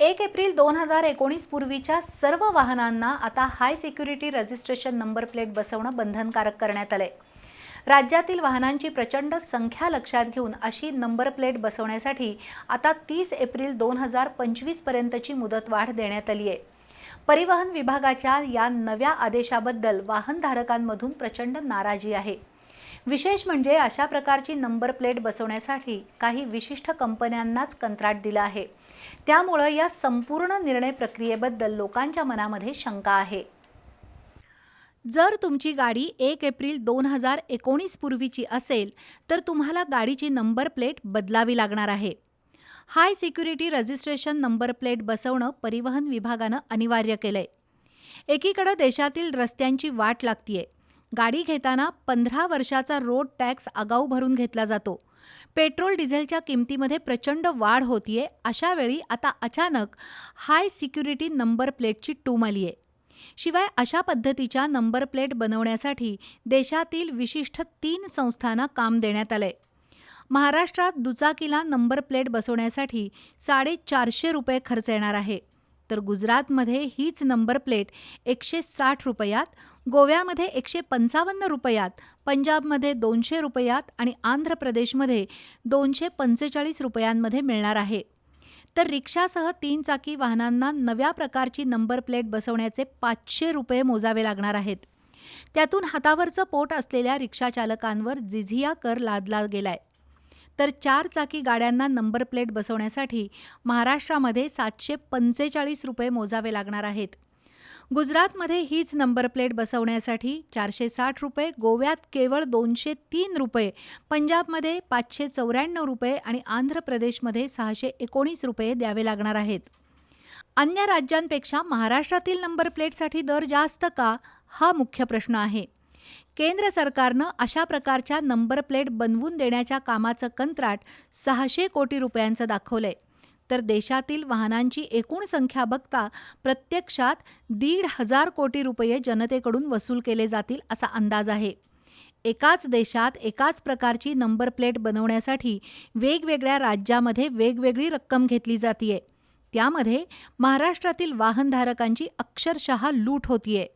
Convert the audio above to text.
एक एप्रिल दोन हजार एकोणीस पूर्वीच्या सर्व वाहनांना आता high security registration number plate बसवणं बंधनकारक करण्यात आलंय. राज्यातील वाहनांची प्रचंड संख्या लक्षात घेऊन अशी नंबर प्लेट बसवण्यासाठी आता तीस एप्रिल दोन हजार पंचवीसपर्यंतची मुदतवाढ देण्यात आली आहे. परिवहन विभागाच्या या नव्या आदेशाबद्दल वाहनधारकांमधून प्रचंड नाराजी आहे. विशेष म्हणजे अशा प्रकारची नंबर प्लेट बसवण्यासाठी काही विशिष्ट कंपन्यांनाच कंत्राट दिलं आहे. त्यामुळं या संपूर्ण निर्णय प्रक्रियेबद्दल लोकांच्या मनामध्ये शंका आहे. जर तुमची गाडी एक एप्रिल दोन हजार एकोणीस पूर्वीची असेल तर तुम्हाला गाडीची नंबर प्लेट बदलावी लागणार आहे. High security registration number plate बसवणं परिवहन विभागानं अनिवार्य केलंय. एकीकडं देशातील रस्त्यांची वाट लागतीये. गाडी घेताना पंधरा वर्षाचा रोड टॅक्स आगाऊ भरून घेतला जातो. पेट्रोल डिझेलच्या किमतीमध्ये प्रचंड वाढ होतीये अशा वेळी आता अचानक हाय सिक्युरिटी नंबर प्लेटची टूम आली आहे शिवाय अशा पद्धतीच्या नंबर प्लेट बनवण्यासाठी देशातील विशिष्ट तीन संस्थांना काम देण्यात आलंय. महाराष्ट्रात दुचाकीला नंबर प्लेट बसवण्यासाठी साडेचारशे रुपये खर्च येणार आहे. तर गुजरातमध्ये हीच नंबर प्लेट एकशे साठ रुपयात गोव्यामध्ये एकशे पंचावन्न रुपयात पंजाबमध्ये दोनशे रुपयात आणि आंध्र प्रदेशमध्ये दोनशे पंचेचाळीस रुपयांमध्ये मिळणार आहे. तर रिक्षासह तीन चाकी वाहनांना नव्या प्रकारची नंबर प्लेट बसवण्याचे पाचशे रुपये मोजावे लागणार आहेत. त्यातून हातावरचं पोट असलेल्या रिक्षाचालकांवर जिझिया कर लादला गेलाय. तर चार चाकी गाड्यांना नंबर प्लेट बसवण्यासाठी महाराष्ट्रामध्ये सातशे पंचेचाळीस रुपये मोजावे लागणार आहेत. गुजरातमध्ये हीच नंबर प्लेट बसवण्यासाठी चारशे साठ रुपये गोव्यात केवळ दोनशे तीन रुपये पंजाबमध्ये पाचशे चौऱ्याण्णव रुपये आणि आंध्र प्रदेशमध्ये सहाशे एकोणीस रुपये द्यावे लागणार आहेत. अन्य राज्यांपेक्षा महाराष्ट्रातील नंबर प्लेटसाठी दर जास्त का? हा मुख्य प्रश्न आहे. केंद्र सरकारनं अशा प्रकारच्या नंबर प्लेट बनवून देण्याच्या कामाचं कंत्राट सहाशे कोटी रुपयांचं दाखवलंय. तर देशातील वाहनांची एकूण संख्या बघता प्रत्यक्षात दीड हजार कोटी रुपये जनतेकडून वसूल केले जातील असा अंदाज आहे. एकाच देशात एकाच प्रकारची नंबर प्लेट बनवण्यासाठी वेगवेगळ्या राज्यामध्ये वेगवेगळी रक्कम घेतली जातीये. त्यामध्ये महाराष्ट्रातील वाहनधारकांची अक्षरशः लूट होतीये.